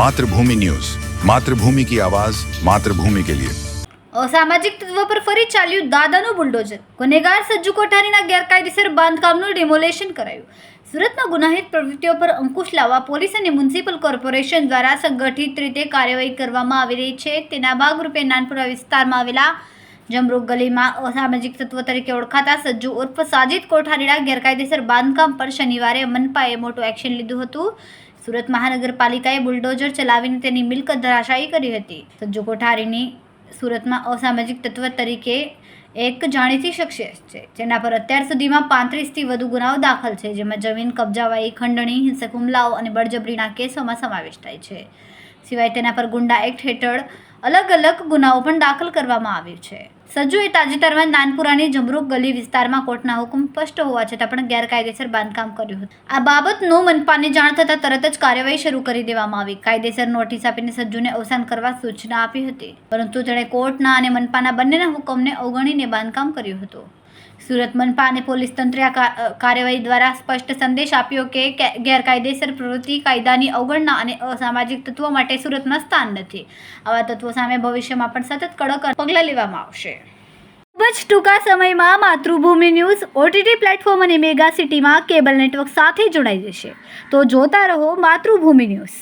Mathrubhumi news. Mathrubhumi કી આવાજ, માતૃભૂમિ કે લિયે. અસામાજિક તત્વો પર ફરી ચાલ્યું દાદાનું બુલડોઝર. ગુનેગાર સજ્જુ કોઠારીના ગેરકાયદેસર બાંધકામનું ડિમોલેશન કરાયું. સુરતમાં ગુનાહિત પ્રવૃત્તિઓ પર અંકુશ લાવવા પોલીસ અને મ્યુનિસિપલ કોર્પોરેશન દ્વારા સંગઠિત રીતે કાર્યવાહી કરવામાં આવી રહી છે. તેના ભાગરૂપે નાનપુરા વિસ્તારમાં આવેલા જમરૂક ગલીમાં અસામાજિક તત્વ તરીકે ઓળખાતા સજ્જુ ઉર્ફ સાજિદ કોઠારીના ગેરકાયદેસર બાંધકામ પર શનિવારે મનપાએ મોટું એક્શન લીધું હતું. સુરત મહાનગરપાલિકાએ બુલડોઝર ચલાવીને તેની મિલકત ધરાશાયી કરી હતી. સજ્જુ કોઠારીની સુરતમાં અસામાજિક તત્વ તરીકે એક જાણીતી શખ્સિયત છે, જેના પર અત્યાર સુધીમાં પાંત્રીસથી વધુ ગુનાઓ દાખલ છે, જેમાં જમીન, કબજાવાઈ, ખંડણી, હિંસક હુમલાઓ અને બળજબરીના કેસોમાં સમાવેશ થાય છે. સિવાય તેના પર ગુંડા એક્ટ હેઠળ અલગ અલગ ગુનાઓ પણ દાખલ કરવામાં આવ્યું છે. સજ્જુએ તાજેતરમાં નાનપુરાની જમરૂક ગલી વિસ્તારમાં કોર્ટના હુકમ સ્પષ્ટ હોવા છતાં પણ ગેરકાયદેસર બાંધકામ કર્યું હતું. આ બાબતનું મનપાને જાણ થતાં તરત જ કાર્યવાહી શરૂ કરી દેવામાં આવી. કાયદેસર નોટિસ આપીને સજ્જુને અવસાન કરવા સૂચના આપી હતી. પરંતુ તેણે કોર્ટના અને મનપાના બંનેના હુકમને અવગણીને બાંધકામ કર્યું હતું. સુરત મનપા અને પોલીસ તંત્રે આ કાર્યવાહી દ્વારા સ્પષ્ટ સંદેશ આપ્યો કે ગેરકાયદેસર પ્રવૃત્તિ કાયદાની અવગણના અને અસામાજિક તત્વો માટે સુરતમાં સ્થાન નથી. આવા તત્વો સામે ભવિષ્યમાં પણ સતત કડક પગલાં લેવામાં આવશે. ખૂબ જ ટૂંકા સમયમાં માતૃભૂમિ ન્યૂઝ ઓટીટી પ્લેટફોર્મ અને મેગા સિટીમાં કેબલ નેટવર્ક સાથે જોડાઈ જશે. તો જોતા રહો માતૃભૂમિ ન્યૂઝ.